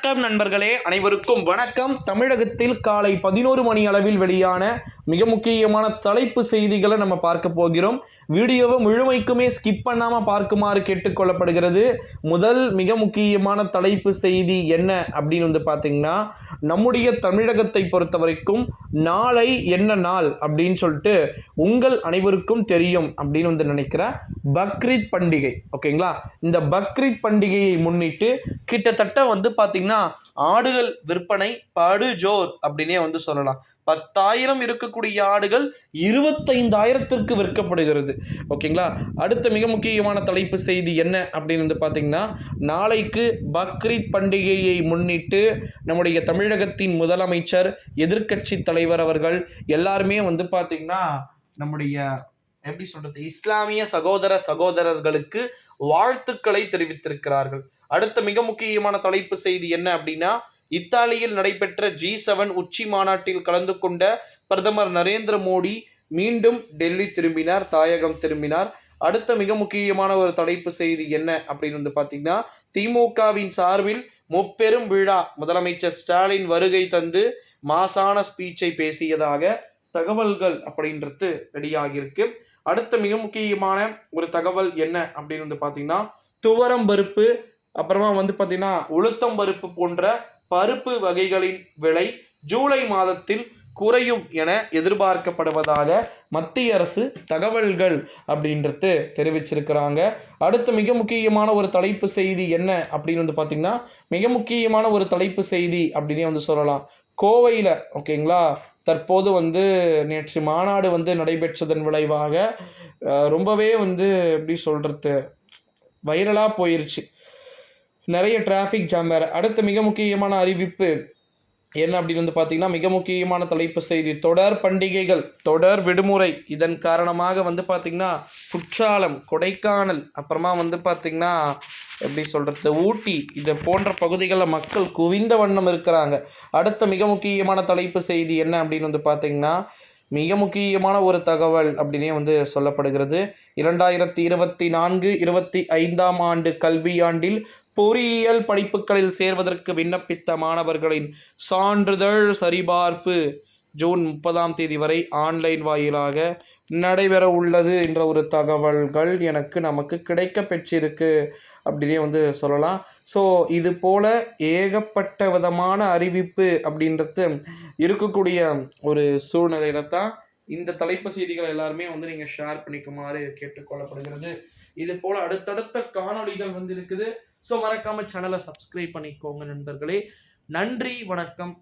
வணக்கம் நண்பர்களே அனைவருக்கும் வணக்கம். தமிழகத்தில் காலை பதினோரு மணி அளவில் வெளியான மிக முக்கியமான தலைப்பு செய்திகளை நம்ம பார்க்க போகிறோம். வீடியோவை முழுமைக்குமே ஸ்கிப் பண்ணாமல் பார்க்குமாறு கேட்டுக்கொள்ளப்படுகிறது. முதல் மிக முக்கியமான தலைப்பு செய்தி என்ன அப்படின்னு வந்து பார்த்தீங்கன்னா நம்முடைய தமிழகத்தை பொறுத்த வரைக்கும் நாளை என்ன நாள் அப்படின்னு சொல்லிட்டு உங்கள் அனைவருக்கும் தெரியும் அப்படின்னு வந்து நினைக்கிறேன் பக்ரீத் பண்டிகை ஓகேங்களா? இந்த பக்ரீத் பண்டிகையை முன்னிட்டு கிட்டத்தட்ட வந்து பார்த்தீங்கன்னா ஆடுகள் விற்பனை படுஜோர் அப்படின்னே வந்து சொல்லலாம். பத்தாயிரம் இருக்கக்கூடிய ஆடுகள் இருபத்தைந்தாயிரத்திற்கு விற்கப்படுகிறது. ஓகேங்களா அடுத்த மிக முக்கியமான தலைப்பு செய்தி என்ன அப்படின்னு வந்து பார்த்தீங்கன்னா நாளைக்கு பக்ரீத் பண்டிகையை முன்னிட்டு நம்முடைய தமிழகத்தின் முதலமைச்சர் எதிர்க்கட்சி தலைவர் அவர்கள் எல்லாருமே வந்து பார்த்தீங்கன்னா நம்முடைய எப்படி சொல்றது இஸ்லாமிய சகோதர சகோதரர்களுக்கு வாழ்த்துக்களை தெரிவித்திருக்கிறார்கள். அடுத்த மிக முக்கியமான தலைப்பு செய்தி என்ன அப்படின்னா இத்தாலியில் நடைபெற்ற ஜி செவன் உச்சி மாநாட்டில் கலந்து கொண்ட பிரதமர் நரேந்திர மோடி மீண்டும் டெல்லி திரும்பினார் தாயகம் திரும்பினார். அடுத்த மிக முக்கியமான ஒரு தலைப்பு செய்தி என்ன அப்படின்னு வந்து பார்த்தீங்கன்னா திமுகவின் சார்பில் முப்பெரும் விழா முதலமைச்சர் ஸ்டாலின் வருகை தந்து மாசான ஸ்பீச்சை பேசியதாக தகவல்கள் அப்படின்றது ரெடியாகியிருக்கு. அடுத்த மிக முக்கியமான ஒரு தகவல் என்ன அப்படின்னு வந்து பார்த்தீங்கன்னா துவரம் பருப்பு அப்புறமா வந்து பார்த்தீங்கன்னா உளுத்தம் பருப்பு போன்ற பருப்பு வகைகளின் விலை ஜூலை மாதத்தில் குறையும் என எதிர்பார்க்கப்படுவதாக மத்திய அரசு தகவல்கள் அப்படின்றது தெரிவிச்சிருக்கிறாங்க. அடுத்து மிக முக்கியமான ஒரு தலைப்பு செய்தி என்ன அப்படின்னு வந்து பார்த்தீங்கன்னா மிக முக்கியமான ஒரு தலைப்பு செய்தி அப்படின்னே வந்து சொல்லலாம். கோவையில் ஓகேங்களா? தற்போது வந்து நேற்று மாநாடு வந்து நடைபெற்றதன் விளைவாக ரொம்பவே வந்து எப்படி சொல்கிறது வைரலாக போயிருச்சு. நிறைய டிராஃபிக் ஜாம் வேறு. அடுத்த மிக முக்கியமான அறிவிப்பு என்ன அப்படின்னு வந்து பார்த்தீங்கன்னா மிக முக்கியமான தலைப்பு செய்தி. தொடர் பண்டிகைகள் தொடர் விடுமுறை. இதன் காரணமாக வந்து பார்த்திங்கன்னா குற்றாலம் கொடைக்கானல் அப்புறமா வந்து பார்த்திங்கன்னா எப்படி சொல்கிறது ஊட்டி இது போன்ற பகுதிகளில் மக்கள் குவிந்த வண்ணம் இருக்கிறாங்க. அடுத்த மிக முக்கியமான தலைப்பு செய்தி என்ன அப்படின்னு வந்து பார்த்திங்கன்னா மிக முக்கியமான ஒரு தகவல் அப்படின்னே வந்து சொல்லப்படுகிறது. இரண்டாயிரத்தி இருபத்தி நான்கு இருபத்தி ஐந்தாம் ஆண்டு கல்வியாண்டில் பொறியியல் படிப்புகளில் சேர்வதற்கு விண்ணப்பித்த மாணவர்களின் சான்றிதழ் சரிபார்ப்பு ஜூன் முப்பதாம் தேதி வரை ஆன்லைன் வாயிலாக நடைபெற உள்ளது என்ற ஒரு தகவல்கள் எனக்கு நமக்கு கிடைக்க பெற்றிருக்கு. அப்படின்னே வந்து சொல்லலாம். ஸோ இது போல் ஏகப்பட்ட விதமான அறிவிப்பு அப்படின்றது இருக்கக்கூடிய ஒரு சூழ்நிலையில தான் இந்த தலைப்பு செய்திகள் எல்லாருமே வந்து நீங்கள் ஷேர் பண்ணிக்குமாறு கேட்டுக்கொள்ளப்படுகிறது. இது போல் அடுத்தடுத்த காணொளிகள் வந்து இருக்குது ஸோ மறக்காமல் சேனலை சப்ஸ்கிரைப் பண்ணிக்கோங்க நண்பர்களே. நன்றி வணக்கம்.